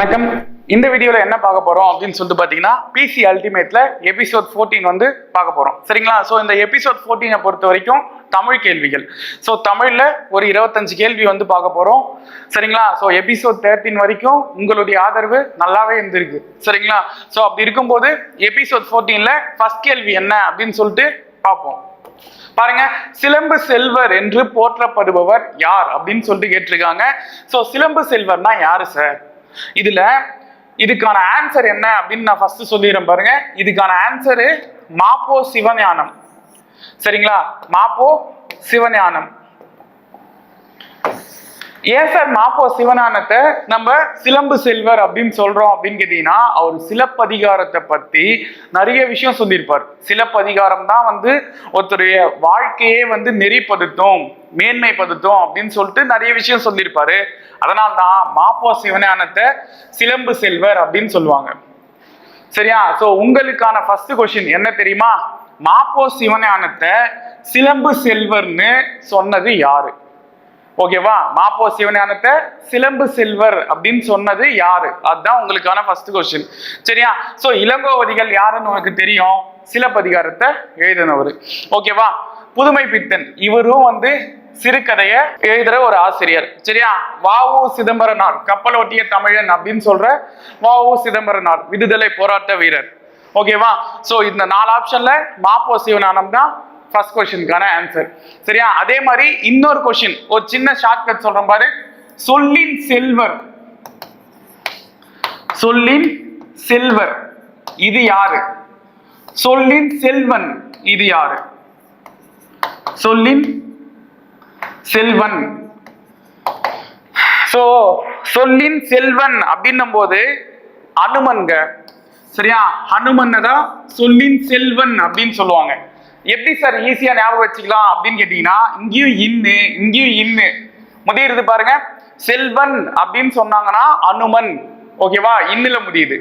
வணக்கம். இந்த வீடியோல என்ன பார்க்க போறோம் அப்படின்னு சொல்லிட்டு பாத்தீங்கன்னா பிசி அல்டிமேட்ல எபிசோட் 14 வந்து பார்க்க போறோம். சரிங்களா? ஸோ இந்த எபிசோட் 14 பொறுத்த வரைக்கும் தமிழ் கேள்விகள். ஸோ தமிழ்ல ஒரு இருபத்தஞ்சு கேள்வி வந்து பார்க்க போறோம். சரிங்களா? ஸோ எபிசோட் தேர்ட்டின் வரைக்கும் உங்களுடைய ஆதரவு நல்லாவே இருந்திருக்கு. சரிங்களா? ஸோ அப்படி இருக்கும்போது எபிசோட் 14ல ஃபர்ஸ்ட் கேள்வி என்ன அப்படின்னு சொல்லிட்டு பார்ப்போம். பாருங்க சிலம்பு செல்வர் என்று போற்றப்படுபவர் யார்? அப்படின்னு சொல்லிட்டு கேட்டிருக்காங்க. ஸோ சிலம்பு செல்வர்னா யாரு சார் இதுல இதுக்கான ஆன்சர் என்ன அப்படின்னு நான் ஃபர்ஸ்ட் சொல்லிடுறேன் பாருங்க. இதுக்கான ஆன்சரு மாப்போ சிவஞானம். சரிங்களா? மாப்போ சிவஞானம். ஏன் சார் மாப்போ சிவனானத்தை நம்ம சிலம்பு செல்வர் அப்படின்னு சொல்றோம் அப்படின்னு கேட்டீங்கன்னா அவர் சிலப்பதிகாரத்தை பத்தி நிறைய விஷயம் சொல்லியிருப்பார். சிலப்பதிகாரம் தான் வந்து ஒருத்தருடைய வாழ்க்கையே வந்து நெறிப்படுத்தும் மேன்மைப்படுத்தும் அப்படின்னு சொல்லிட்டு நிறைய விஷயம் சொல்லியிருப்பாரு. அதனால தான் மாப்போ சிவனானத்தை சிலம்பு செல்வர் அப்படின்னு சொல்லுவாங்க. சரியா? சோ உங்களுக்கான ஃபர்ஸ்ட் கொஸ்டின் என்ன தெரியுமா? மாப்போ சிவஞானத்தை சிலம்பு செல்வர்னு சொன்னது யாரு? ஓகேவா மாப்போ சிவஞானத்தை சிலம்பு செல்வர் அப்படின்னு சொன்னது யாரு? அதுதான் உங்களுக்கான ஃபர்ஸ்ட் கொஸ்டின் சரியா? சோ இளங்கோவதிகள் யாருன்னு உனக்கு தெரியும்? சிலப்பதிகாரத்தை எழுதினவர். ஓகேவா புதுமை பித்தன். இவரும் வந்து சிறுகதைய எழுதுற ஒரு ஆசிரியர். சரியா? வாவு சிதம்பரனார். கப்பலோட்டிய தமிழன் அப்படின்னு சொல்ற வாவு சிதம்பரனார். விடுதலை போராட்ட வீரர். ஓகேவா சோ இந்த நாலு ஆப்ஷன்ல மாப்போ சிவஞானம் தான் ஃபர்ஸ்ட் கொஸ்டினுக்கான ஆன்சர் சரியா? அதே மாதிரி இன்னொரு கொஸ்டின் ஒரு சின்ன ஷார்ட்கட் சொல்றேன் பாரு. சொல்லின் செல்வர். சொல்லின் செல்வர். இது யாரு? சொல்லின் செல்வன். இது யாரு? சொல்லின் செல்வன். சோ சொல்லின் செல்வன் அப்படின்னும் போது அனுமன்க. சரியா? ஹனுமன் தான் சொல்லின் செல்வன் அப்படின்னு சொல்லுவாங்க. எப்படி சார் ஈஸியா ஞாபகம் வச்சுக்கலாம் அப்படின்னு கேட்டீங்கன்னா இங்கேயும் இன்னு இங்கேயும் இன்னு முடியுது பாருங்க. செல்வன் அப்படின்னு சொன்னாங்கன்னா அனுமன். ஓகேவா இன்னில முடியுது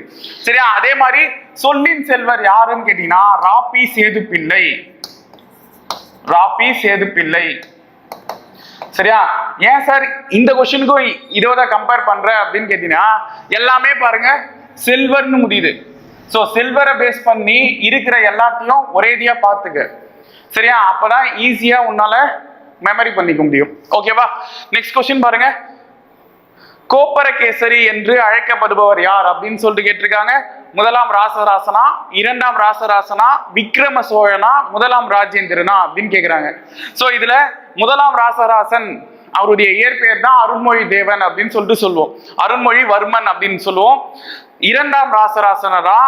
சரியா? அதே மாதிரி சொல்லின் செல்வர் யாருன்னு கேட்டீங்கன்னா ராப்பி சேது பிள்ளை. ராபி சேது பிள்ளை. சரியா? ஏன் சார் இந்த கொஸ்டினுக்கும் இதோட கம்பேர் பண்ற அப்படின்னு கேட்டீங்கன்னா எல்லாமே பாருங்க செல்வர்னு முடியுது ஸோ சில்வரை பேஸ் பண்ணி இருக்கிற எல்லாத்தையும் ஒரேடியா பார்த்துக்க. சரியா? அப்பதான் ஈஸியா உன்னால மெமரி பண்ணிக்க முடியும். ஓகேவா நெக்ஸ்ட் கொஸ்டின் பாருங்க. கோப்பரகேசரி என்று அழைக்கப்படுபவர் யார் அப்படின்னு சொல்லிட்டு கேட்டிருக்காங்க. முதலாம் ராசராசனா இரண்டாம் ராசராசனா விக்ரம சோழனா முதலாம் ராஜேந்திரனா அப்படின்னு கேக்குறாங்க. சோ இதுல முதலாம் ராசராசன் அவருடைய இயற்பெயர் தான் அருண்மொழி தேவன் அப்படின்னு சொல்லிட்டு சொல்லுவோம். அருண்மொழி வர்மன் அப்படின்னு சொல்லுவோம். இரண்டாம் ராசராசனரா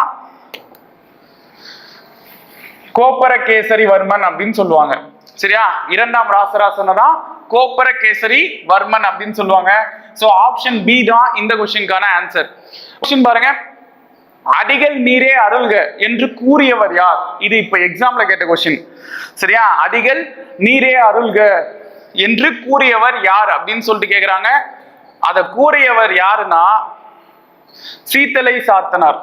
கோப்பரகேசரி வர்மன் அப்படின்னு சொல்லுவாங்க. சரியா? இரண்டாம் ராசராசனரா கோப்பரகேசரி வர்மன் அப்படின்னு சொல்லுவாங்க. சோ ஆப்ஷன் பி தான் இந்த கொஸ்டினுக்கான ஆன்சர் கொஸ்டின் பாருங்க. அடிகள் நீரே அருள்க என்று கூறியவர் யார்? இது இப்ப எக்ஸாம்ல கேட்ட கொஸ்டின் சரியா? அடிகள் நீரே அருள்க என்று கூறியவர் யார் அப்படின்னு சொல்லிட்டு கேக்குறாங்க. அதை கூறியவர் யாருன்னா சீத்தலை சாத்தனார்.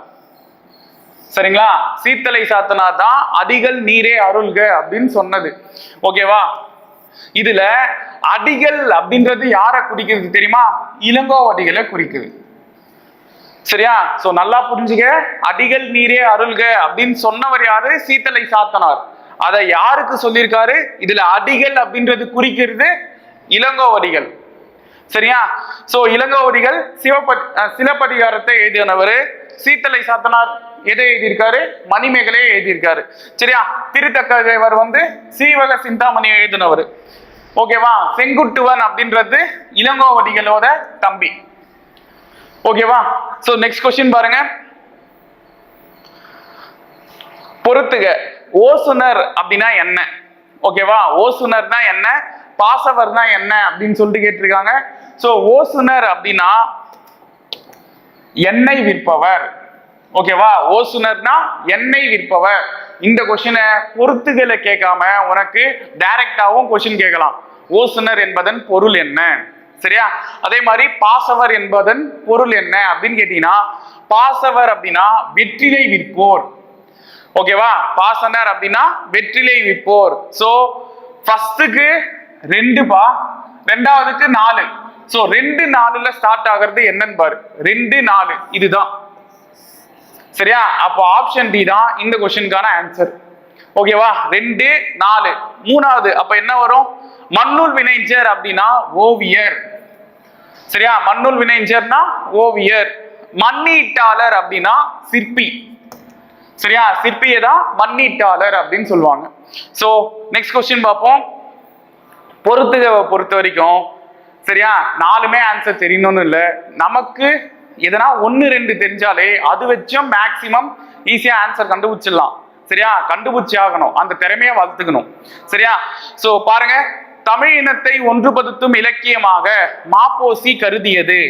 சரிங்களா? சீத்தலை சாத்தனார் தான் அடிகள் நீரே அருள்க அப்படின்னு சொன்னது. ஓகேவா இதுல அடிகள் அப்படின்றது யாரை குறிக்கிறது தெரியுமா? இளங்கோவடிகளை குறிக்குது. சரியா? சோ நல்லா புரிஞ்சுக்க. அடிகள் நீரே அருள்க அப்படின்னு சொன்னவர் யாரு? சீத்தலை சாத்தனார். அதை யாருக்கு சொல்லியிருக்காரு? இதுல அடிகள் அப்படின்றது குறிக்கிறது இளங்கோவடிகள். சரியா? சோ இளங்கோவடிகள் சிவபதி சிலப்பதிகாரத்தை எழுதினவர் சீத்தலை சாத்தனார் எதை எழுதியிருக்காரு? மணிமேகலையை எழுதியிருக்காரு. சரியா? திருத்தக்க தேவர் வந்து சீவக சிந்தாமணி எழுதினவர். ஓகேவா செங்குட்டுவன் அப்படின்றது இளங்கோவடிகளோட தம்பி. ஓகேவா சோ நெக்ஸ்ட் கொஸ்டின் பாருங்க. பொறுத்துக. ஓசுனர் அப்படின்னா என்ன? ஓகேவா ஓசுனர்னா என்ன? பாசவர்னா என்ன? அப்படின்னு சொல்லிட்டு கேட்டிருக்காங்க. ஸோ ஓசுனர் அப்படின்னா எண்ணெய் விற்பவர். ஓகேவா ஓசுனர்னா எண்ணெய் விற்பவர். இந்த கொஷினை பொறுத்துகளை கேட்காம உனக்கு டைரக்டாவும் கொஷின் கேட்கலாம். ஓசுனர் என்பதன் பொருள் என்ன? சரியா? அதே மாதிரி பாசவர் என்பதன் பொருள் என்ன அப்படின்னு கேட்டீங்கன்னா பாசவர் அப்படின்னா வெற்றிலை விற்போர். ஓகேவா? பாசனர் அப்படின்னா வெற்றிலை விப்போர். சோ ஃபர்ஸ்ட்டுக்கு ரெண்டு பா ரெண்டாவதுக்கு நாலு. சோ ரெண்டு நாலுல ஸ்டார்ட் ஆகிறது என்னன்னு பாரு. ரெண்டு நாலு. இதுதான். சரியா? அப்போ ஆப்ஷன் டி தான் இந்த கொஸ்டினுக்கான ஆன்சர் ஓகேவா? ரெண்டு நாலு. மூணாவது அப்ப என்ன வரும்? மண்ணுள் வினைஞர் அப்படின்னா ஓவியர். சரியா? மண்ணுள் வினைஞர்னா ஓவியர். மண்ணீட்டாளர் அப்படின்னா சிற்பி. சரியா? சிற்பியை தான் மண்ணீட்டாளர் அப்படின்னு சொல்லுவாங்க. ஸோ நெக்ஸ்ட் கொஸ்டின் பார்ப்போம். பொறுத்துக பொறுத்த வரைக்கும் சரியா? நாலுமே ஆன்சர் தெரியணும்னு இல்லை. நமக்கு எதனா ஒன்று ரெண்டு தெரிஞ்சாலே அது வச்சும் மேக்சிமம் ஈஸியாக ஆன்சர் கண்டுபிடிச்சிடலாம். சரியா? கண்டுபிடிச்சி ஆகணும். அந்த திறமையை வளர்த்துக்கணும். சரியா? ஸோ பாருங்க. தமிழ் இனத்தை ஒன்றுபடுத்தும் இலக்கியமாக மாப்போசி கருதியது.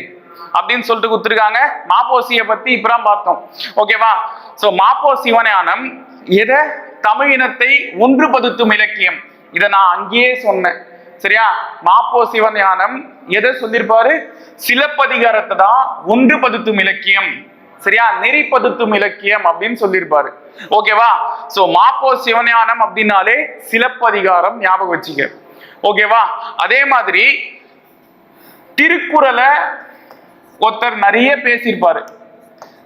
அப்படின்னு சொல்லிட்டு கொடுத்துருக்காங்க. மாப்போசியை பத்தி இப்பதான் பார்த்தோம். ஓகேவா சோ மாப்போ சிவஞானம் எதை? தமிழ் இனத்தை ஒன்றுபடுத்தும் இலக்கியம். இதை நான் அங்கேயே சொன்னேன். சரியா? மாப்போ சிவஞானம் எதை சொல்லியிருப்பாரு சிலப்பதிகாரத்தை தான் ஒன்றுபடுத்தும் இலக்கியம். சரியா? நெறிப்படுத்தும் இலக்கியம் அப்படின்னு சொல்லியிருப்பாரு ஓகேவா சோ மாப்போ சிவஞானம் அப்படின்னாலே சிலப்பதிகாரம் ஞாபகம் வச்சுக்க. ஓகேவா அதே மாதிரி திருக்குறளை ஒருத்தர் நிறைய பேசியிருப்பாரு.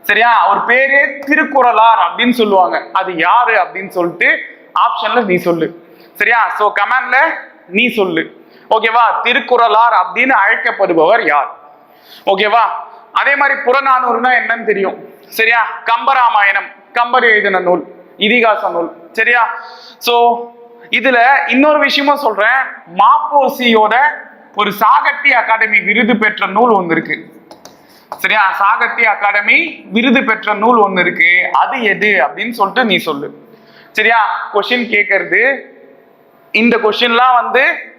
சரியா? அவர் பேரே திருக்குறளார் அப்படின்னு சொல்லுவாங்க. அது யாரு அப்படின்னு சொல்லிட்டு ஆப்ஷன்ல நீ சொல்லு. சரியா? சோ கமெண்ட்ல நீ சொல்லு. ஓகேவா திருக்குறளார் அப்படின்னு அழைக்கப்படுபவர் யார்? ஓகேவா அதே மாதிரி புறநானூறுனா என்னன்னு தெரியும். சரியா? கம்பராமாயணம் கம்பர் எழுதின நூல் இதிகாச நூல். சரியா? சோ இதுல இன்னொரு விஷயமும் சொல்றேன். மாப்போசியோட ஒரு சாகட்டி அகாடமி விருது பெற்ற நூல் ஒன்று இருக்கு. சரியா? சாகித்ய அகாடமி விருது பெற்ற நூல் ஒன்று இருக்கு. அது எது அப்படின்னு சொல்லிட்டு நீ சொல்லு. சரியா? கொஷின் கேட்கறது இந்த கொஷின்லாம் வந்து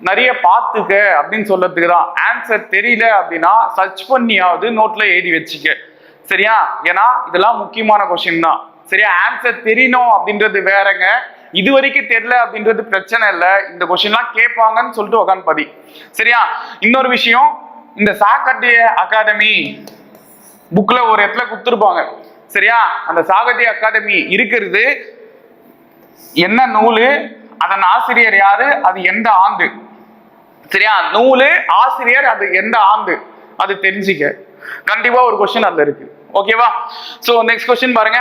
நிறைய பார்த்துக்க அப்படின்னு சொல்றதுக்கு தான். ஆன்சர் தெரியல அப்படின்னா சர்ச் பண்ணியாவது நோட்ல எழுதி வச்சுக்க. சரியா? ஏன்னா இதெல்லாம் முக்கியமான கொஷின் தான். சரியா? ஆன்சர் தெரியணும் அப்படின்றது வேறங்க. இது வரைக்கும் தெரியல அப்படின்றது பிரச்சனை இல்லை. இந்த கொஷின்லாம் கேட்பாங்கன்னு சொல்லிட்டு உக்காந்து பதி சரியா? இன்னொரு விஷயம். இந்த சாக்கட்டிய அகாடமி புக்ல ஒரு இடத்துல கொடுத்துருப்பாங்க. சரியா? அந்த சாகத்திய அகாடமி இருக்கிறது. என்ன நூலு? அதன் ஆசிரியர் யாரு? அது எந்த ஆண்டு? சரியா? நூலு ஆசிரியர் அது எந்த ஆண்டு? அது தெரிஞ்சுக்க. கண்டிப்பா ஒரு கொஸ்டின் அதுல இருக்கு. ஓகேவா சோ நெக்ஸ்ட் கொஸ்டின் பாருங்க.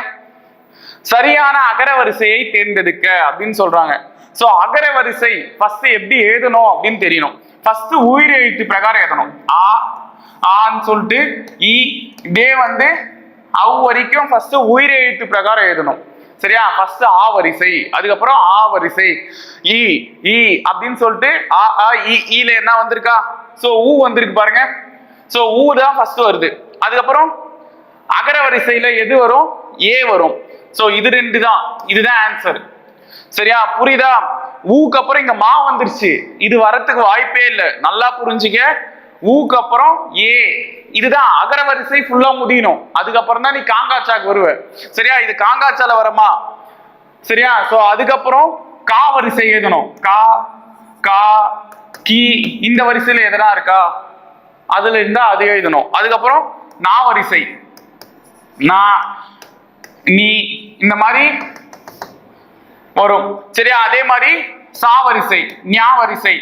சரியான அகர வரிசையை தேர்ந்தெடுக்க அப்படின்னு சொல்றாங்க. சோ அகரவரிசை ஃபர்ஸ்ட் எப்படி எழுதணும் அப்படின்னு தெரியணும். ஃபர்ஸ்ட் உயிர் எழுத்து பிரகாரம் எழுதணும். ஆ ஆன்னு சொல்லிட்டு இ இதே வந்து அவ் வரைக்கும் ஃபர்ஸ்ட் உயிர் எழுத்து பிரகாரம் எழுதணும். சரியா? ஃபர்ஸ்ட் ஆ வரிசை அதுக்கப்புறம் ஆ வரிசை. இ இ அப்படின்னு சொல்லிட்டு ஆ ஆ இ இல என்ன வந்திருக்கா? ஸோ ஊ வந்திருக்கு பாருங்க. ஸோ ஊ தான் ஃபர்ஸ்ட் வருது. அதுக்கப்புறம் அகர வரிசையில எது வரும்? ஏ வரும். ஸோ இது ரெண்டு தான். இதுதான் ஆன்சர் சரியா? புரியுதா? ஊக்கு அப்புறம் இங்க மா வந்துருச்சு. இது வரத்துக்கு வாய்ப்பே இல்லை. நல்லா புரிஞ்சுக்க. ஊக்கு அப்புறம் ஏ. இதுதான் அகர வரிசை ஃபுல்லா முடியணும். அதுக்கப்புறம் தான் நீ காங்காச்சாக்கு வருவ. சரியா? இது காங்காச்சால வரமா? சரியா? சோ அதுக்கப்புறம் கா வரிசை எழுதணும். கா கா கி. இந்த வரிசையில எதனா இருக்கா? அதுல இருந்தா அது எழுதணும். அதுக்கப்புறம் நா வரிசை. நான் நீ இந்த மாதிரி வரும். சரியா? அதே மாதிரி சா வரிசை ஞா நாவரிசைன்னு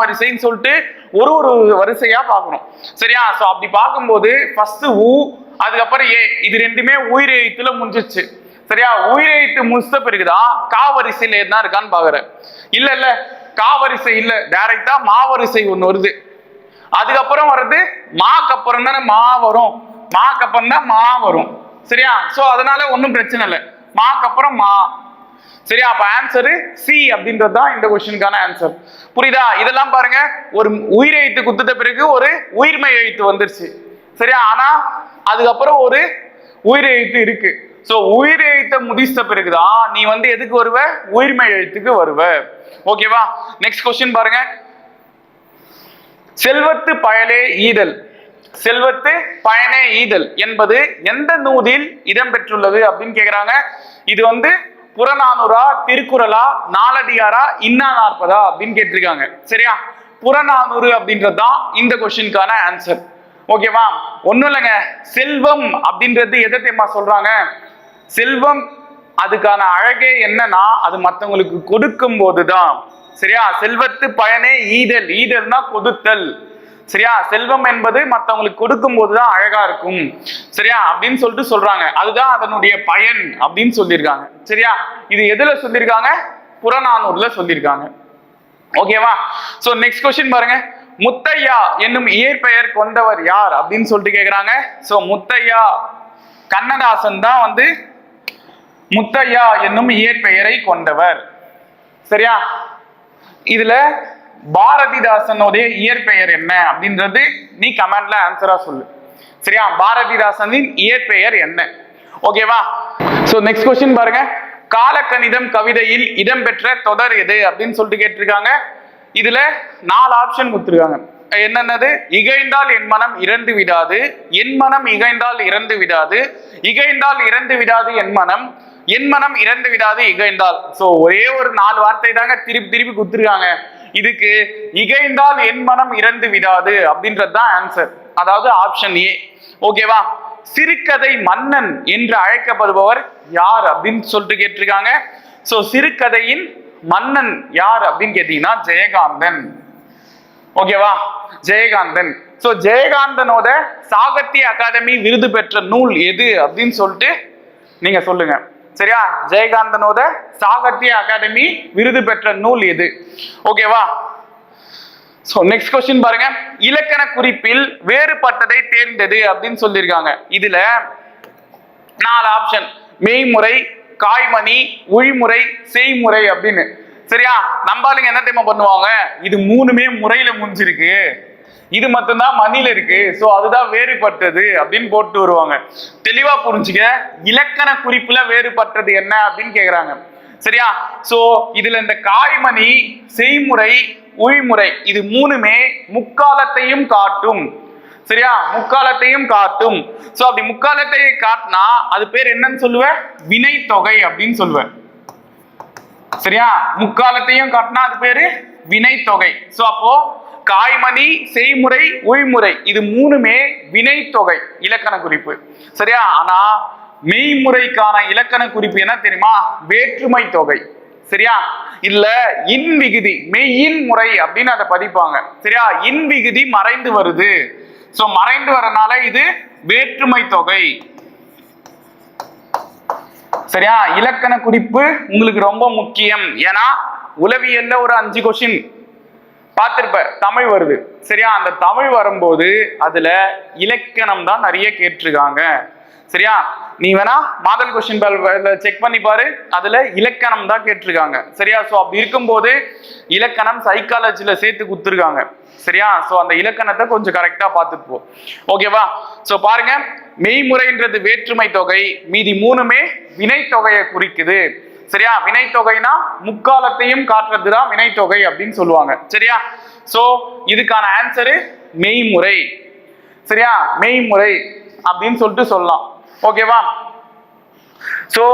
வரிசைன்னு சொல்லிட்டு ஒரு ஒரு வரிசையா பார்க்கணும். சரியா? ஸோ அப்படி பார்க்கும்போது ஃபர்ஸ்ட் ஊ அதுக்கப்புறம் ஏ. இது ரெண்டுமே உயிரெழுத்துல முடிஞ்சிச்சு சரியா? உயிரெழுத்து முடிச்ச பிறகுதான் காவரிசையில் வரிசையில இருக்கான்னு பாக்குறேன் இல்ல இல்ல. காவரிசை இல்ல. டைரக்டா மாவரிசை ஒண்ணு வருது. அதுக்கப்புறம் வர்றது மாக்கு அப்புறம் தானே மா வரும். மாக்கு அப்புறம் தான் மா வரும். சரியா? சோ அதனால ஒன்றும் பிரச்சனை இல்லை. மாக்கு அப்புறம் மா. சரியா? அப்ப ஆன்சரு சி அப்படின்றது தான் இந்த கொஸ்டினுக்கான ஆன்சர் புரியுதா? இதெல்லாம் பாருங்க. ஒரு உயிர் எழுத்து குத்துட்ட பிறகு ஒரு உயிர்மை எழுத்து வந்துருச்சு. சரியா? ஆனா அதுக்கப்புறம் ஒரு உயிர் எழுத்து இருக்கு. ஸோ உயிர் எழுத்தை முடிச்சிட்ட பிறகுதான் நீ வந்து எதுக்கு வருவ? உயிர்மை எழுத்துக்கு வருவ. ஓகேவா நெக்ஸ்ட் கொஸ்டின் பாருங்க. செல்வத்து பயலே ஈதல். செல்வத்து பயனே ஈதல் என்பது எந்த நூலில் இடம்பெற்றுள்ளது அப்படின்னு கேக்குறாங்க. இது வந்து புறநானூறா திருக்குறளா நாலடியாரா இன்னா நாற்பதா அப்படின்னு கேட்டிருக்காங்க. சரியா? புறநானூறு அப்படின்றது தான் இந்த கொஸ்டினுக்கான ஆன்சர் ஓகேவா ஒன்றும் இல்லைங்க. செல்வம் அப்படின்றது எதை தெரியுமா சொல்றாங்க? செல்வம் அதுக்கான அழகே என்னன்னா அது மற்றவங்களுக்கு கொடுக்கும் போதுதான் சரியா? செல்வத்து பயனே ஈதல். ஈதல்னா கொடுத்தல். சரியா? செல்வம் என்பது மற்றவங்களுக்கு கொடுக்கும் போதுதான் அழகா இருக்கும். சரியா? அப்படின்னு சொல்லிட்டு சொல்றாங்க. அதுதான் அதனுடைய பயன் அப்படின்னு சொல்லியிருக்காங்க. சரியா? இது எதுல சொல்லியிருக்காங்க? புறநானூர்ல சொல்லியிருக்காங்க. ஓகேவா? சோ நெக்ஸ்ட் கொஸ்டின் பாருங்க. முத்தையா என்னும் இயற்பெயர் கொண்டவர் யார் அப்படின்னு சொல்லிட்டு கேக்குறாங்க. சோ முத்தையா கண்ணதாசன் தான் வந்து முத்தையா என்னும் இயற்பெயரை கொண்டவர். சரியா? இதுல பாரதிதாசனுடைய இயற்பெயர் என்ன அப்படின்றது நீ கமெண்ட்ல ஆன்சரா சொல்லு. சரியா? பாரதிதாசனின் இயற்பெயர் என்ன? ஓகேவா சோ நெக்ஸ்ட் கொஸ்டின் பாருங்க. காலக்கணிதம் கவிதையில் இடம்பெற்ற தொடர் எது அப்படின்னு சொல்லிட்டு கேட்டிருக்காங்க. இதுல நாலு ஆப்ஷன் கொடுத்துருக்காங்க. என்னென்னது? இகைந்தால் என் மனம் இறந்து விடாது என் மனம் இகைந்தால் இறந்து விடாது இகைந்தால் இறந்து விடாது என் மனம் என் மனம் இறந்து விடாது இகைந்தால். சோ ஒரே ஒரு நாலு வார்த்தை தாங்க திருப்பி திருப்பி கொடுத்துருக்காங்க. இதுக்கு இகைந்தால் என் மனம் இறந்து விடாது அப்படின்றது தான் ஆன்சர் அதாவது ஆப்ஷன் ஏ ஓகேவா சிறுகதை மன்னன் என்று அழைக்கப்படுபவர் யார் அப்படின்னு சொல்லிட்டு கேட்டிருக்காங்க. சோ சிறுகதையின் மன்னன் யார் அப்படின்னு கேட்டீங்கன்னா ஜெயகாந்தன். ஓகேவா ஜெயகாந்தன். சோ ஜெயகாந்தனோட சாகித்ய அகாடமி விருது பெற்ற நூல் எது அப்படின்னு சொல்லிட்டு நீங்க சொல்லுங்க. சரியா? ஜெயகாந்தனோட சாகித்ய அகாடமி விருது பெற்ற நூல் எது? ஓகேவா ஸோ நெக்ஸ்ட் கொஸ்டின் பாருங்க. இலக்கண குறிப்பில் வேறுபட்டதை தேர்ந்தது அப்படின்னு சொல்லியிருக்காங்க. இதுல நாலு ஆப்ஷன் மெய்முறை காய்மணி உழிமுறை செய்முறை அப்படின்னு. சரியா? நம்பாளுங்க என்ன தெரியுமா பண்ணுவாங்க? இது மூணுமே முறையில முடிஞ்சிருக்கு. இது மட்டும்தான் மணியில் இருக்கு. சோ அதுதான் வேறுபட்டது அப்படின்னு போட்டு வருவாங்க. தெளிவா புரிஞ்சுக்க இலக்கண குறிப்புல வேறுபட்டது என்ன அப்படின்னு கேக்குறாங்க. சரியா? சோ இதுல இந்த காய்மணி செய்முறை உய்முறை இது மூணுமே முக்காலத்தையும் காட்டும். சரியா? முக்காலத்தையும் காட்டும். சோ அப்படி முக்காலத்தை காட்டினா அது பேர் என்னன்னு சொல்லுவேன் வினை தொகை அப்படின்னு சொல்லுவேன் சரியா? முக்காலத்தையும் காட்டினா அது பேரு வினை தொகை சோ அப்போ காய்மணி செய்முறை உய்முறை இது மூணுமே வினைத்தொகை இலக்கண குறிப்பு. சரியா? ஆனா மெய்முறைக்கான இலக்கண குறிப்பு என்ன தெரியுமா? வேற்றுமை தொகை. சரியா? இல்ல இன் விகுதி மெய்யின் முறை அப்படின்னு அதை பதிப்பாங்க. சரியா? இன் விகுதி மறைந்து வருது. சோ மறைந்து வரனால இது வேற்றுமை தொகை. சரியா? இலக்கண குறிப்பு உங்களுக்கு ரொம்ப முக்கியம். ஏன்னா உளவியல்ல ஒரு அஞ்சு கொஸ்டின் பார்த்திருப்ப தமிழ் வருது. சரியா? அந்த தமிழ் வரும்போது அதுல இலக்கணம் தான் நிறைய கேட்டிருக்காங்க. சரியா? நீ வேணா மாடல் கொஸ்டின் செக் பண்ணி பாரு. அதுல இலக்கணம் தான் கேட்டிருக்காங்க. சரியா? சோ அப்படி இருக்கும்போது இலக்கணம் சைக்காலஜில சேர்த்து கொடுத்துருக்காங்க. சரியா? சோ அந்த இலக்கணத்தை கொஞ்சம் கரெக்டா பார்த்துப்போம் ஓகேவா சோ பாருங்க. மெய்முறைன்றது வேற்றுமை தொகை மீதி மூணுமே வினை தொகையை குறிக்குது. சரியா? வினைத்தொகைனா முக்காலத்தையும் காட்டுறது தான் அப்படின்னு சொல்லுவாங்க. சரியா? சோ இதுக்கான ஆன்சரு மெய்முறை. சரியா? மெய்முறை அப்படின்னு சொல்லிட்டு சொல்லலாம். ஓகேவா சோ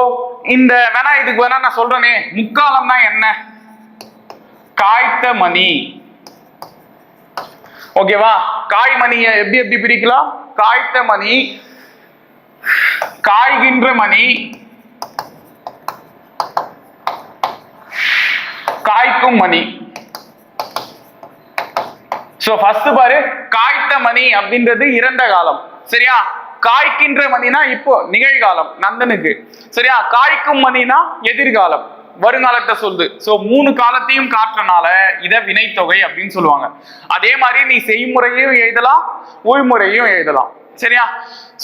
இந்த வேணா இதுக்கு வேணா நான் சொல்றேனே. முக்காலம்னா என்ன? காய்த்த மணி ஓகேவா காய்மணியை எப்படி எப்படி பிரிக்கலாம்? காய்த்த மணி காய்கின்ற மணி காய்க்கும் மணி. சோ ஃபர்ஸ்ட் பாரு காய்த்த மணி அப்படின்றது இறந்த காலம். சரியா? காய்க்கின்ற மணினா இப்போ நிகழ்காலம் நந்தனுக்கு. சரியா? காய்க்கும் மணினா எதிர்காலம். வருங்காலத்தை சொல்லுது. சோ மூணு காலத்தையும் காட்டுறனால இத வினைத்தொகை அப்படின்னு சொல்லுவாங்க. அதே மாதிரி நீ செய்முறையும் எழுதலாம் உள்முறையும் எழுதலாம். சரியா?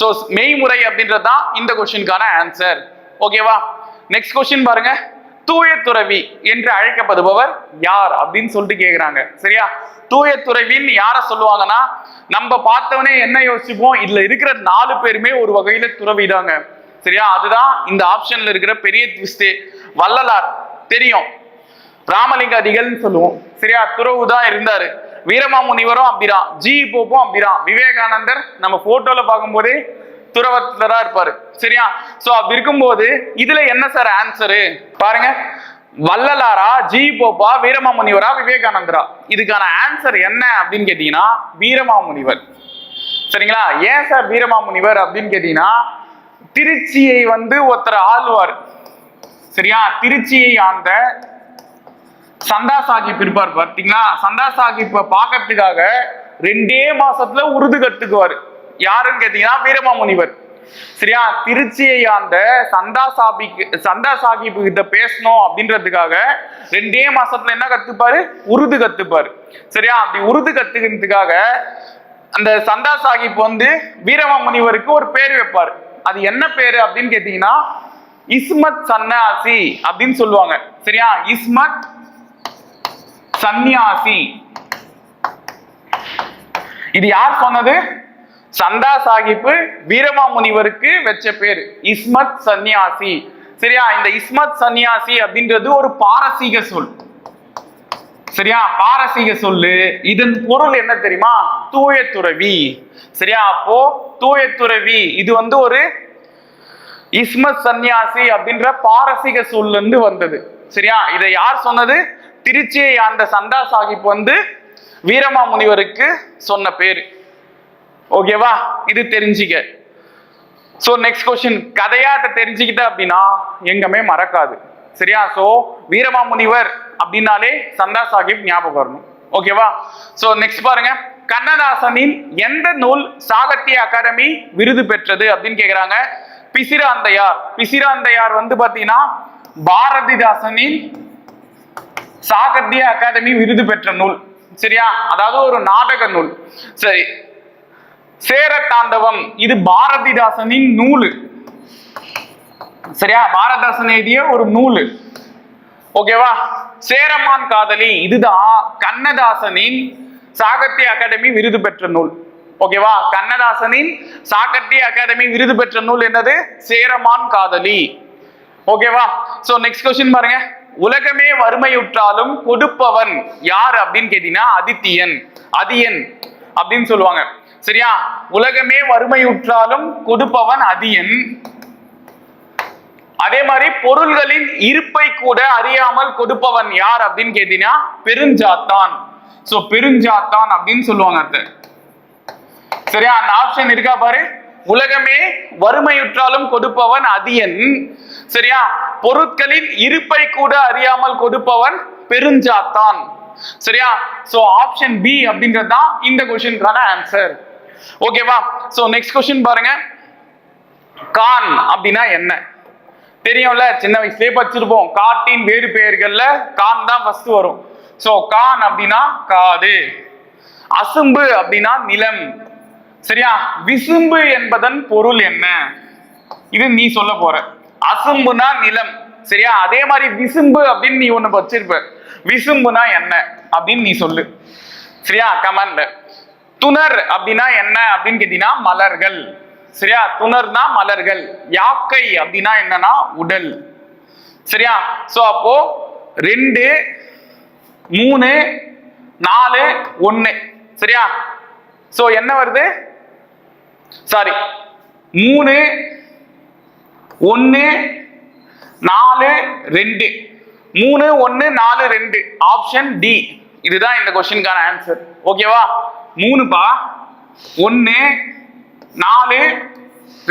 சோ மெய்முறை அப்படின்றது தான் இந்த கொஸ்டினுக்கான ஆன்சர் ஓகேவா நெக்ஸ்ட் கொஸ்டின் பாருங்க. தூய துறவி என்று அழைக்கப்படுபவர் யார் அப்படின்னு சொல்லிட்டு கேக்குறாங்க. சரியா? தூய துறவின்னு யார சொல்லுவாங்கன்னா நம்ம பார்த்தவனே என்ன யோசிப்போம்? இதுல இருக்கிற நாலு பேருமே ஒரு வகையில துறவிதாங்க. சரியா? அதுதான் இந்த ஆப்ஷன்ல இருக்கிற பெரிய ட்விஸ்டே வள்ளலார். தெரியும். ராமலிங்க அதிகள்னு சொல்லுவோம். சரியா? துறவு தான் இருந்தாரு. வீரமாமுனிவரும் அப்படிதான். ஜி. போப்பும் அப்படிதான். விவேகானந்தர் நம்ம போட்டோல பார்க்கும்போதே துறவத்துல தான் இருப்பாரு. சரியா? சோ அப்படி இருக்கும்போது இதுல என்ன சார் ஆன்சரு பாருங்க. வள்ளலாரா ஜி போப்பா வீரமாமுனிவரா விவேகானந்தரா. இதுக்கான ஆன்சர் என்ன அப்படின்னு கேட்டீங்கன்னா வீரமாமுனிவர். சரிங்களா? ஏன் சார் வீரமாமுனிவர் அப்படின்னு கேட்டீங்கன்னா திருச்சியை வந்து ஒருத்தர் ஆழ்வார் சரியா? திருச்சியை ஆண்ட சந்தா சாஹிப் இருப்பார் பார்த்தீங்களா? சந்தா சாஹிப்பை பார்க்கறதுக்காக ரெண்டே மாசத்துல உருது கத்துக்குவார் யாருன்னு கேட்டீங்கன்னா வீரமாமுனிவர். சரியா? திருச்சியை அந்த சந்தா சாபிக்கு சந்தா சாஹிப் கிட்ட பேசணும் அப்படின்றதுக்காக ரெண்டே மாசத்துல என்ன கத்துப்பாரு? உருது கத்துப்பாரு. சரியா? அப்படி உருது கத்துக்கிறதுக்காக அந்த சந்தா சாஹிப் வந்து வீரமாமுனிவருக்கு ஒரு பேர் வைப்பாரு. அது என்ன பேரு அப்படின்னு கேட்டீங்கன்னா இஸ்மத் சன்னாசி அப்படின்னு சொல்லுவாங்க. சரியா? இஸ்மத் சன்னியாசி இது யார் சொன்னது? சந்தா சாஹிப்பு வீரமாமுனிவருக்கு வச்ச பேர். இஸ்மத் சந்நியாசி. சரியா? இந்த இஸ்மத் சந்நியாசி அப்படின்றது ஒரு பாரசீக சொல். சரியா? பாரசீக சொல்லு. இதன் பொருள் என்ன தெரியுமா? தூய துறவி சரியா? அப்போ தூய துறவி இது வந்து ஒரு இஸ்மத் சந்நியாசி அப்படின்ற பாரசீக சொல்ல இருந்து வந்தது. சரியா? இதை யார் சொன்னது? திருச்சியை அந்த சந்தா சாஹிப் வந்து வீரமாமுனிவருக்கு சொன்ன பேரு. ஓகேவா இது தெரிஞ்சிக்க. ஸோ நெக்ஸ்ட் கொஸ்டின் கதையாட்ட தெரிஞ்சுக்கிட்ட அப்படின்னா எங்கமே மறக்காது. சரியா? ஸோ வீரமாமுனிவர் அப்படின்னாலே சந்தா சாஹிப் ஞாபகம் வரணும். ஓகேவா ஸோ நெக்ஸ்ட் பாருங்க. கண்ணதாசனின் எந்த நூல் சாகித்ய அகாடமி விருது பெற்றது அப்படின்னு கேக்குறாங்க? பிசிராந்தையார். பிசிராந்தையார் வந்து பாத்தீங்கன்னா பாரதிதாசனின் சாகித்ய அகாடமி விருது பெற்ற நூல். சரியா? அதாவது ஒரு நாடக நூல். சரி. சேர தாண்டவம் இது பாரதிதாசனின் நூலு. சரியா? பாரதிதாசன் எழுதிய ஒரு நூலு. ஓகேவா? சேரமான் காதலி இதுதான் கண்ணதாசனின் சாகித்ய அகாடமி விருது பெற்ற நூல். ஓகேவா? கண்ணதாசனின் சாகித்ய அகாடமி விருது பெற்ற நூல் என்னது? சேரமான் காதலி. ஓகேவா? சோ நெக்ஸ்ட் கொஸ்டின் பாருங்க. உலகமே வறுமையுற்றாலும் கொடுப்பவன் யார் அப்படின்னு கேட்டீங்கன்னா அதித்தியன். அதியன் அப்படின்னு சொல்லுவாங்க. சரியா? உலகமே வறுமையுற்றாலும் கொடுப்பவன் அதியன் அதே மாதிரி பொருள்களின் இருப்பை கூட அறியாமல் கொடுப்பவன் யார் அப்படின்னு கேட்டீங்கன்னா பெருஞ்சாத்தான். சோ பெருஞ்சாத்தான் அப்படின்னு சொல்லுவாங்க அத சரியா? அந்த ஆப்ஷன் இருக்கா பாரு? உலகமே வறுமையுற்றாலும் கொடுப்பவன் அதியன் சரியா? பொருட்களின் இருப்பை கூட அறியாமல் கொடுப்பவன் பெருஞ்சாத்தான். சரியா? சோ ஆப்ஷன் பி அப்படின்றது தான் இந்த கொஸ்டினுக்கான ஆன்சர் ஓகேவா சோ நெக்ஸ்ட் கொஸ்டின் பாருங்க. கான் அப்படின்னா என்ன? தெரியும்ல சின்ன வயசுலயே படிச்சிருப்போம். காட்டின் வேறு பெயர்கள்ல கான் தான் ஃபர்ஸ்ட் வரும். சோ கான் அப்படின்னா காது அசும்பு அப்படின்னா நிலம். சரியா? விசும்பு என்பதன் பொருள் என்ன? இது நீ சொல்ல போற. அசும்புனா நிலம். சரியா? அதே மாதிரி விசும்பு அப்படின்னு நீ ஒண்ணு வச்சிருப்ப. விசும்புனா என்ன? அப்படின்னு நீ சொல்லு. சரியா? கமெண்ட்ல துணர் அப்படின்னா என்ன அப்படின்னு கேட்டீங்கன்னா மலர்கள். சரியா? துணர்னா மலர்கள். யாக்கை அப்படின்னா என்னன்னா உடல். சரியா? சோ அப்போ ரெண்டு மூணு நாலு ஒன்று சரியா? சோ என்ன வருது? சாரி மூணு ஒன்னு நாலு ரெண்டு. மூணு ஒன்னு நாலு ரெண்டு. ஆப்ஷன் டி இதுதான் இந்த கொஸ்டினுக்கான ஆன்சர் ஓகேவா மூணுப்பா. ஒன்று நாலு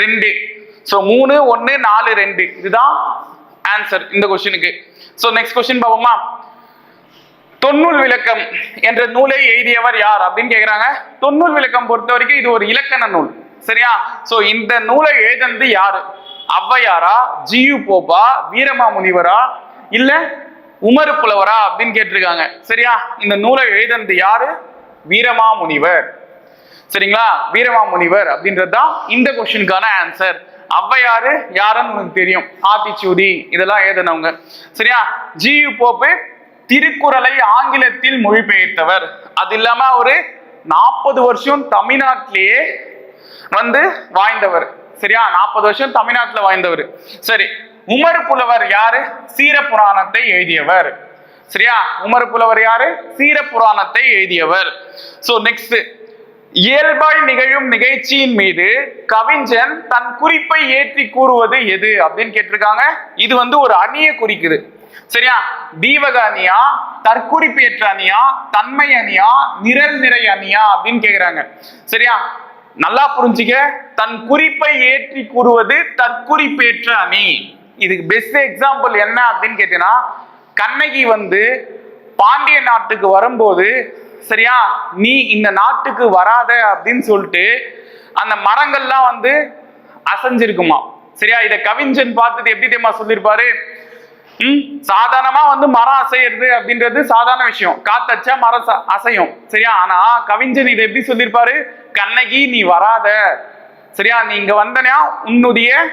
ரெண்டு. ஸோ மூணு ஒன்று நாலு ரெண்டு. இதுதான் ஆன்சர் இந்த கொஸ்டினுக்கு ஸோ நெக்ஸ்ட் கொஸ்டின் பார்ப்போமா? தொன்னூல் விளக்கம் என்ற நூலை எழுதியவர் யார் அப்படின்னு கேட்குறாங்க தொன்னூல் விளக்கம் பொறுத்த வரைக்கும் இது ஒரு இலக்கண நூல். சரியா? ஸோ இந்த நூலை எழுதினது யாரு? ஔவையாரா ஜியு போப்பா வீரமாமுனிவரா இல்லை உமர் புலவரா அப்படின்னு கேட்டிருக்காங்க. சரியா? இந்த நூலை எழுதினது யாரு? வீரமாமுனிவர். சரிங்களா? வீரமாமுனிவர் அப்படின்றது தான் இந்த கொஸ்டினுக்கான ஆன்சர் அவ்வையாரு யாருன்னு உனக்கு தெரியும்? ஆத்திச்சூடி. இதெல்லாம் எழுதினவங்க. சரியா? ஜியு போப்பு திருக்குறளை ஆங்கிலத்தில் மொழிபெயர்த்தவர். அது இல்லாம ஒரு நாற்பது வருஷம் தமிழ்நாட்டிலேயே வந்து வாய்ந்தவர் சரியா? நாற்பது வருஷம் தமிழ்நாட்டுல வாய்ந்தவர் சரி. உமர் புலவர் யாரு? சீர புராணத்தை எழுதியவர். சரியா? உமர் புலவர் யாரு? சீர புராணத்தை எழுதியவர். சோ நெக்ஸ்ட் இயல்பாய் நிகழும் நிகழ்ச்சியின் மீது கவிஞன் தன் குறிப்பை ஏற்றி கூறுவது எது அப்படின்னு கேட்டிருக்காங்க. இது வந்து ஒரு அணியை குறிக்குது. சரியா? தீவக அணியா தற்குறிப்பேற்ற அணியா தன்மை அணியா நிரல் நிறை அணியா அப்படின்னு கேக்குறாங்க. சரியா? நல்லா புரிஞ்சுக்க. தன் குறிப்பை ஏற்றி கூறுவது தற்குறிப்பேற்ற அணி. இதுக்கு பெஸ்ட் எக்ஸாம்பிள் என்ன அப்படின்னு கேட்டீங்கன்னா கண்ணகி வந்து பாண்டிய நாட்டுக்கு வரும்போது சரியா நீ இந்த நாட்டுக்கு வராத அப்படின்னு சொல்லிட்டு அந்த மரங்கள்லாம் வந்து அசைஞ்சிருக்குமா? சரியா இதை கவிஞன் பார்த்துட்டு எப்படி தெரியுமா சொல்லியிருப்பாரு? ம் சாதாரணமா வந்து மரம் அசையிறது அப்படின்றது சாதாரண விஷயம். காத்தச்சா மரம் ச- அசையும். சரியா ஆனா கவிஞன் இதை எப்படி சொல்லியிருப்பாரு? கண்ணகி நீ வராத. சரியா நீ இங்க வந்தனா உன்னுடைய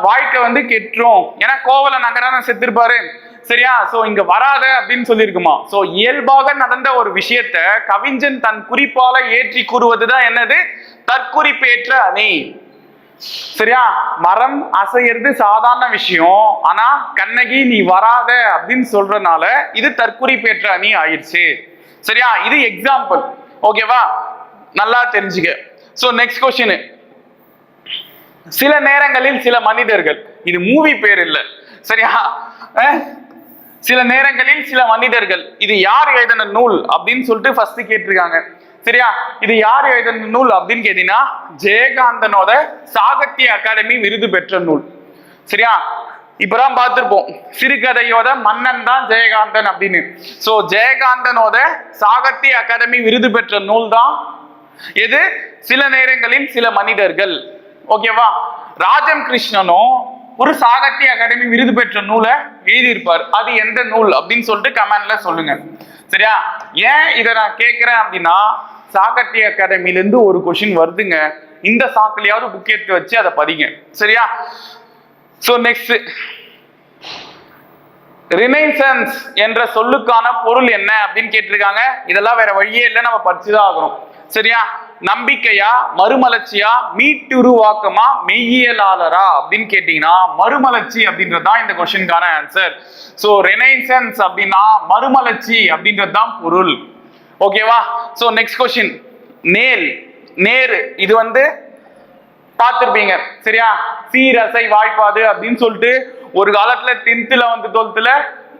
வாழ்க்கை வந்து கெட்டுரும். ஏன்னா கோவல நகரான செத்திருப்பாரு. சரியா? சோ இங்க வராத அப்படின்னு சொல்லியிருக்குமா? சோ இயல்பாக நடந்த ஒரு விஷயத்த கவிஞன் தன் குறிப்பால ஏற்றி கூறுவதுதான் என்னது? தற்குறிப்பேற்ற அணி. சரியா? மரம் அசையிறது சாதாரண விஷயம். ஆனா கண்ணகி நீ வராத அப்படின்னு சொல்றதுனால இது தற்குறிப்பேற்ற அணி ஆயிடுச்சு. சரியா? இது எக்ஸாம்பிள் ஓகேவா நல்லா தெரிஞ்சுக்க. சோ நெக்ஸ்ட் கொஸ்டின் சில நேரங்களில் சில மனிதர்கள் இது மூவி பேர் இல்லை. சரியா? சில நேரங்களில் சில மனிதர்கள் இது யார் எழுதின நூல் அப்படின்னு சொல்லிட்டு ஃபர்ஸ்ட் கேட்டிருக்காங்க. சரியா? இது யார் எழுதின நூல் அப்படின்னு கேட்டீங்கன்னா ஜெயகாந்தனோட சாகித்ய அகாடமி விருது பெற்ற நூல். சரியா? இப்பதான் பார்த்திருப்போம். சிறுகதையோட மன்னன் தான் ஜெயகாந்தன் அப்படின்னு. சோ ஜெயகாந்தனோட சாகித்ய அகாடமி விருது பெற்ற நூல் தான் எது? சில நேரங்களில் சில மனிதர்கள். ஓகேவா? ராஜம் கிருஷ்ணனும் ஒரு சாகித்ய அகாடமி விருது பெற்ற நூலை எழுதியிருப்பார். அது எந்த நூல் அப்படின்னு சொல்லிட்டு கமெண்ட்ல சொல்லுங்க. சரியா? ஏன் இதை நான் கேட்கிறேன் அப்படின்னா சாகித்ய அகாடமில இருந்து ஒரு கொஷின் வருதுங்க. இந்த சாக்கிலையாவது புக் எடுத்து வச்சு அதை படிங்க. சரியா? சோ நெக்ஸ்ட் ரினைசன்ஸ் என்ற சொல்லுக்கான பொருள் என்ன அப்படின்னு கேட்டிருக்காங்க. இதெல்லாம் வேற வழியே இல்லை. நம்ம படிச்சுதான் ஆகணும். சரியா? நம்பிக்கையா மறுமலர்ச்சியா மீட்டுருவாக்கமா மெய்யியலாளரா அப்படின்னு கேட்டீங்கன்னா மறுமலர்ச்சி அப்படின்றதுதான் இந்த கொஸ்டினுக்கான ஆன்சர் சோ ரெனைசன்ஸ் அப்படின்னா மறுமலர்ச்சி அப்படின்றது தான் பொருள் ஓகேவா சோ நெக்ஸ்ட் கொஸ்டின் நேல். நேர். இது வந்து பார்த்துருப்பீங்க. சரியா? சீரசை வாய்ப்பாது அப்படின்னு சொல்லிட்டு ஒரு காலத்துல டென்த்ல வந்து டுவெல்த்ல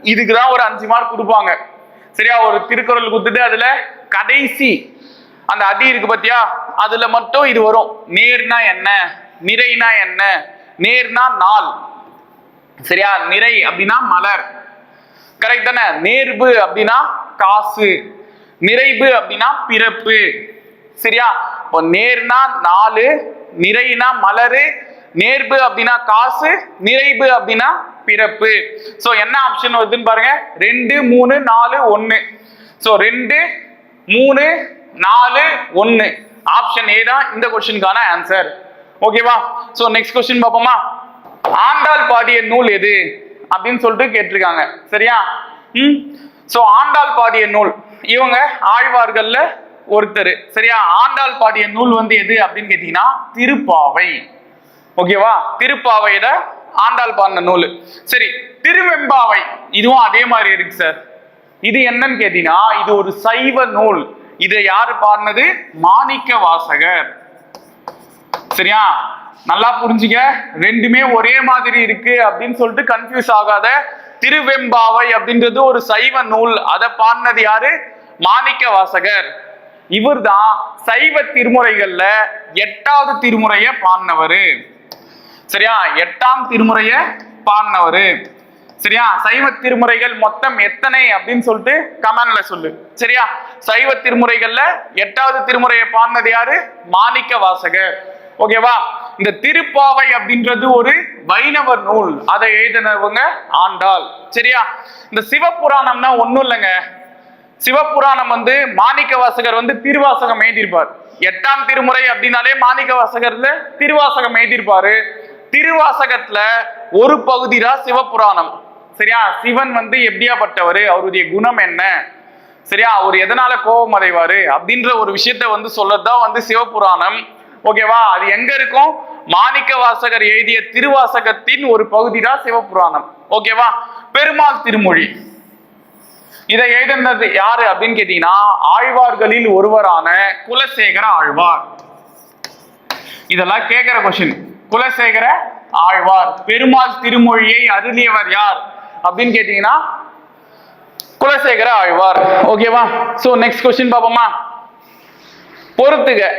இதுக்கு தான் ஒரு அஞ்சு மார்க் கொடுப்பாங்க. சரியா? ஒரு திருக்குறள் கொடுத்துட்டு அதுல கடைசி அந்த அடி இருக்கு பத்தியா? அதுல மட்டும் இது வரும். நேர்னா என்ன? நிறைனா என்ன? நேர்னா நாள். சரியா? நிறை அப்படின்னா மலர். கரெக்ட் தானே? நேர்வு அப்படின்னா காசு. நிறைவு அப்படின்னா பிறப்பு. சரியா? இப்போ நேர்னா நாலு நிறைனா மலரு. நேர்வு அப்படின்னா காசு நிறைவு அப்படின்னா பிறப்பு. சோ என்ன ஆப்ஷன் வருதுன்னு பாருங்க. ரெண்டு மூணு நாலு ஒன்னு சோ ரெண்டு மூணு நாலு ஒன்னு. ஆப்ஷன் ஏ தான் இந்த கொஸ்டினுக்கான ஆன்சர் ஓகேவா சோ நெக்ஸ்ட் கொஸ்டின் பார்ப்போமா? ஆண்டாள் பாடிய நூல் எது? அப்படின்னு சொல்லிட்டு கேட்டிருக்காங்க. சரியா? ம்? சோ ஆண்டாள் பாடிய நூல். இவங்க ஆழ்வார்கள்ல ஒருத்தர். சரியா? ஆண்டாள் பாடிய நூல் வந்து எது அப்படின்னு கேட்டீங்கன்னா திருப்பாவை. ஓகேவா திருப்பாவையில ஆண்டாள் பாடின நூல். சரி திருவெம்பாவை. இதுவும் அதே மாதிரி இருக்கு சார் இது என்னன்னு கேட்டீங்கன்னா இது ஒரு சைவ நூல். இதை யாரு பாடினது? மாணிக்க வாசகர். சரியா? நல்லா புரிஞ்சுக்க. ரெண்டுமே ஒரே மாதிரி இருக்கு அப்படின்னு சொல்லிட்டு கன்ஃபியூஸ் ஆகாத திருவெம்பாவை அப்படின்றது ஒரு சைவ நூல். அதை பாடினது யாரு? மாணிக்க வாசகர். இவர்தான் சைவ திருமுறைகள்ல எட்டாவது திருமுறைய பாடினவரு. சரியா? எட்டாம் திருமுறைய பாடினவரு. சரியா? சைவ திருமுறைகள் மொத்தம் எத்தனை அப்படின்னு சொல்லிட்டு கமெண்ட்ல சொல்லு. சரியா? சைவ திருமுறைகள்ல எட்டாவது திருமுறையை பாடினது யாரு? மாணிக்க வாசகர். ஓகேவா இந்த திருப்பாவை அப்படின்றது ஒரு வைணவ நூல். அதை எழுதினவங்க ஆண்டாள். சரியா? இந்த சிவபுராணம்னா ஒண்ணும் இல்லைங்க. சிவபுராணம் வந்து மாணிக்க வாசகர் வந்து திருவாசகம் எழுதியிருப்பார். எட்டாம் திருமுறை அப்படின்னாலே மாணிக்க வாசகர்ல திருவாசகம் எழுதியிருப்பாரு. திருவாசகத்துல ஒரு பகுதி தான் சிவபுராணம். சரியா? சிவன் வந்து எப்படியாப்பட்டவர்? அவருடைய குணம் என்ன? சரியா? அவர் எதனால கோபம் அடைவாரு? அப்படின்ற ஒரு விஷயத்த வந்து சொல்லதான் வந்து சிவபுராணம். ஓகேவா அது எங்க இருக்கும்? மாணிக்க வாசகர் எழுதிய திருவாசகத்தின் ஒரு பகுதி தான் சிவபுராணம் ஓகேவா பெருமாள் திருமொழி. இதை எழுதினது யாரு அப்படின்னு கேட்டீங்கன்னா ஆழ்வார்களில் ஒருவரான குலசேகர ஆழ்வார். இதெல்லாம் கேட்கிற கொஸ்டின் குலசேகர ஆழ்வார். பெருமாள் திருமொழியை அருளியவர் யார்? அப்படின்னு கேட்டீங்கன்னா குலசேகர ஆழ்வார். ஓகேவா சோ நெக்ஸ்ட் கொஸ்டின் பாப்போமா பொறுத்துக.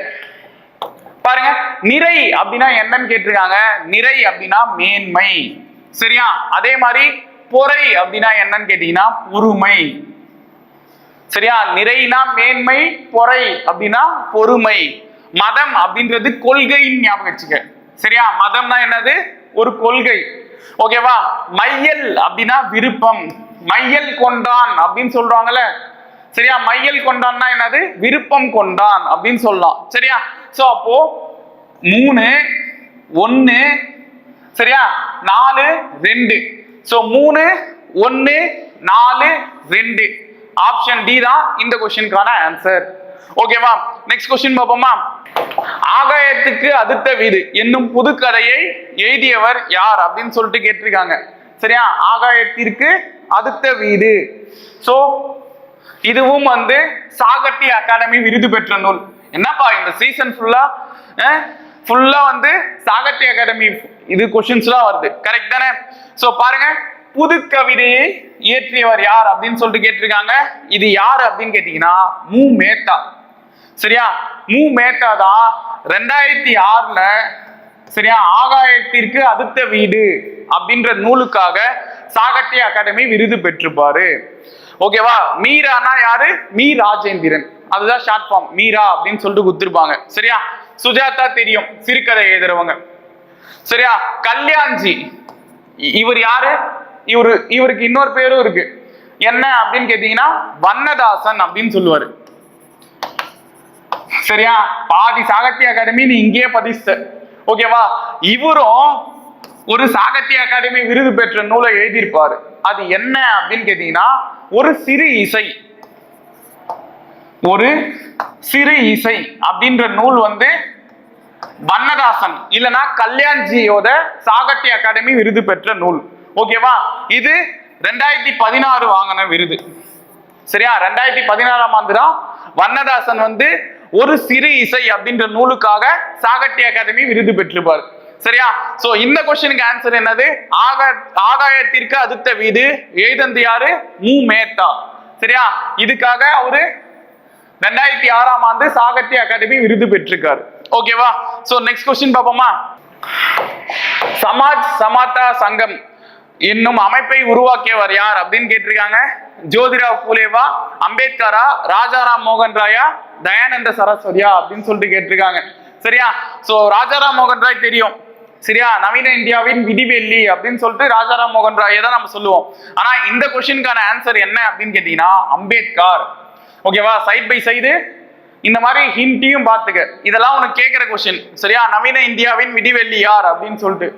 பாருங்க நிறை அப்படின்னா என்னன்னு கேட்டிருக்காங்க. நிறை அப்படின்னா மேன்மை. சரியா? அதே மாதிரி பொறை அப்படின்னா என்னன்னு கேட்டீங்கன்னா பொறுமை. சரியா? நிறைனா மேன்மை பொறை அப்படின்னா பொறுமை. மதம் அப்படின்றது கொள்கைன்னு ஞாபகம் வச்சுக்க. சரியா? மதம்னா என்னது? ஒரு கொள்கை. ஓகேவா? மையல் அப்படின்னா விருப்பம். மையல் கொண்டான் அப்படின்னு சொல்றாங்கல்ல. சரியா? மையல் கொண்டான்னா என்னது? விருப்பம் கொண்டான் அப்படின்னு சொல்லலாம். சரியா? சோ அப்போ மூணு ஒன்னு சரியா? நாலு ரெண்டு. சோ மூணு ஒன்னு நாலு ரெண்டு. ஆப்ஷன் டி தான் இந்த கொஸ்டினுக்கான ஆன்சர் ஓகேவா நெக்ஸ்ட் கொஸ்டின் பார்ப்போமா? ஆகாயத்துக்கு அடுத்த வீடு என்னும் புதுக்கதையை எழுதியவர் யார் அப்படின்னு சொல்லிட்டு கேட்டிருக்காங்க. சரியா? ஆகாயத்திற்கு அடுத்த வீடு. சோ இதுவும் வந்து சாகட்டி அகாடமி விருது பெற்ற நூல். என்னப்பா இந்த சீசன் ஃபுல்லா ஃபுல்லா வந்து சாகட்டி அகாடமி இது கொஸ்டின்ஸ்லாம் வருது. கரெக்ட் தானே? சோ பாருங்க. புது கவிதையை இயற்றியவர் யார் அப்படின்னு சொல்லிட்டு கேட்டிருக்காங்க. இது யார் அப்படின்னு கேட்டீங்கன்னா மு. மேத்தா. சரியா? மு மேத்தா தான் ரெண்டாயிரத்தி ஆறுல சரியா? ஆகாயத்திற்கு அடுத்த வீடு அப்படின்ற நூலுக்காக சாகித்ய அகாடமி விருது பெற்றிருப்பாரு. ஓகேவா? மீரானா யாரு? மீ ராஜேந்திரன். அதுதான் ஷார்ட் ஃபார்ம் மீரா அப்படின்னு சொல்லிட்டு கொடுத்துருப்பாங்க. சரியா? சுஜாதா தெரியும். சிறுகதை எழுதுறவங்க. சரியா? கல்யாண்ஜி. இ- இவர் யாரு? இவரு இவருக்கு இன்னொரு பேரும் இருக்கு. என்ன அப்படின்னு கேட்டீங்கன்னா வண்ணதாசன் அப்படின்னு சொல்லுவாரு. சரியா? பாதி சாகித்ய அகாடமி நீ இங்கேயே பதிச்ச ஓகேவா இவரும் ஒரு சாகித்ய அகாடமி விருது பெற்ற நூலை எழுதியிருப்பாரு. அது என்ன அப்படின்னு கேட்டீங்கன்னா ஒரு சிறு இசை. ஒரு சிறு இசை அப்படின்ற நூல் வந்து வண்ணதாசன் இல்லனா கல்யாண்ஜியோட சாகித்ய அகாடமி விருது பெற்ற நூல். ஓகேவா இது ரெண்டாயிரத்தி பதினாறு வாங்கின விருது. சரியா? ரெண்டாயிரத்தி பதினாறாம் ஆண்டு தான் வண்ணதாசன் வந்து ஒரு சிறு இசை அப்படின்ற நூலுக்காக சாகித்ய அகாதமி விருது பெற்றிருப்பார். சரியா? சோ இந்த கொஸ்டினுக்கு ஆன்சர் என்னது? ஆக ஆகாயத்திற்கு அடுத்த வீடு எழுதந்து யாரு? மு. மேத்தா. சரியா? இதுக்காக அவரு ரெண்டாயிரத்தி ஆறாம் ஆண்டு சாகித்ய அகாடமி விருது பெற்றிருக்காரு. ஓகேவா சோ நெக்ஸ்ட் கொஸ்டின் பார்ப்போமா? சமாஜ் சமாதா சங்கம். என்னும் அமைப்பை உருவாக்கியவர் யார் அப்படின்னு கேட்டிருக்காங்க. ஜோதிராவ் பூலேவா அம்பேத்கரா ராஜாராம் மோகன் ராயா தயானந்த சரஸ்வதியா அப்படின்னு சொல்லிட்டு கேட்டிருக்காங்க. சரியா? சோ ராஜாராம் மோகன் ராய் தெரியும். சரியா? நவீன இந்தியாவின் விடிவெள்ளி அப்படின்னு சொல்லிட்டு ராஜாராம் மோகன் ராயை தான் நம்ம சொல்லுவோம். ஆனா இந்த கொஸ்டினுக்கான ஆன்சர் என்ன அப்படின்னு கேட்டீங்கன்னா அம்பேத்கர். ஓகேவா சைட் பை சைடு இந்த மாதிரி ஹிண்டியும் பார்த்துக்க. இதெல்லாம் உனக்கு கேட்குற கொஸ்டின் சரியா? நவீன இந்தியாவின் விடிவெள்ளி யார் அப்படின்னு சொல்லிட்டு.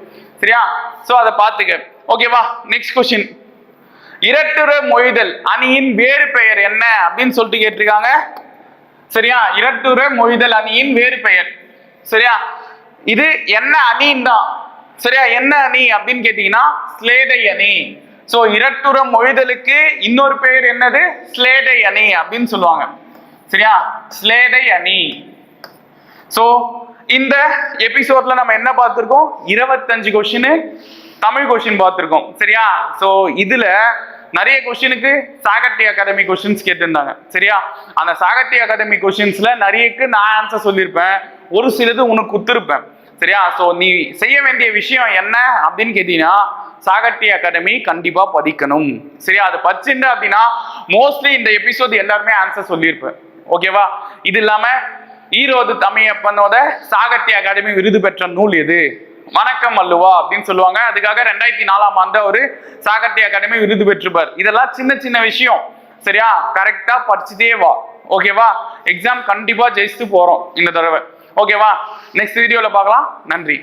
சரியா? சோ அதை பார்த்துக்க. ஓகேவா நெக்ஸ்ட் கொஸ்டின் இரட்டுற மொழிதல் அணியின் வேறு பெயர் என்ன அப்படின்னு சொல்லிட்டு கேட்டிருக்காங்க. சரியா? இரட்டுற மொழிதல் அணியின் வேறு பெயர். சரியா? இது என்ன அணின்னு தான் சரியா? என்ன அணி அப்படின்னு கேட்டீங்கன்னா ஸ்லேடை அணி. ஸோ இரட்டுற மொழிதலுக்கு இன்னொரு பெயர் என்னது? ஸ்லேடை அணி அப்படின்னு சொல்லுவாங்க. சரியா? ஸ்லேடை அணி. ஸோ இந்த எபிசோட்ல நம்ம என்ன பார்த்துருக்கோம்? இருபத்தஞ்சு கொஸ்டின் தமிழ் கொஸ்டின் பார்த்துருக்கோம். சரியா? ஸோ இதுல நிறைய கொஸ்டினுக்கு சாகட்டி அகாடமி கொஸ்டின்ஸ் கேட்டிருந்தாங்க. சரியா? அந்த சாகட்டி அகாடமி கொஸ்டின்ஸ்ல நிறையக்கு நான் ஆன்சர் சொல்லியிருப்பேன் ஒரு சிலது உனக்கு குத்துருப்பேன். சரியா? ஸோ நீ செய்ய வேண்டிய விஷயம் என்ன அப்படின்னு கேட்டீங்கன்னா சாகட்டி அகாடமி கண்டிப்பா பதிக்கணும் சரியா? அது படிச்சுட்டு அப்படின்னா மோஸ்ட்லி இந்த எபிசோட் எல்லாருமே ஆன்சர் சொல்லியிருப்பேன் ஓகேவா இது இல்லாம ஈரோடு தமிழப்பனோட சாகித்ய அகாடமி விருது பெற்ற நூல் எது? வணக்கம் அல்லுவா அப்படின்னு சொல்லுவாங்க. அதுக்காக ரெண்டாயிரத்தி நாலாம் ஆண்டு அவரு சாகித்ய அகாடமி விருது பெற்றுப்பார் இதெல்லாம் சின்ன சின்ன விஷயம். சரியா? கரெக்டா படிச்சுட்டே வா. ஓகேவா எக்ஸாம் கண்டிப்பா ஜெயிச்சுட்டு போறோம் இந்த தடவை. ஓகேவா நெக்ஸ்ட் வீடியோல பார்க்கலாம். நன்றி.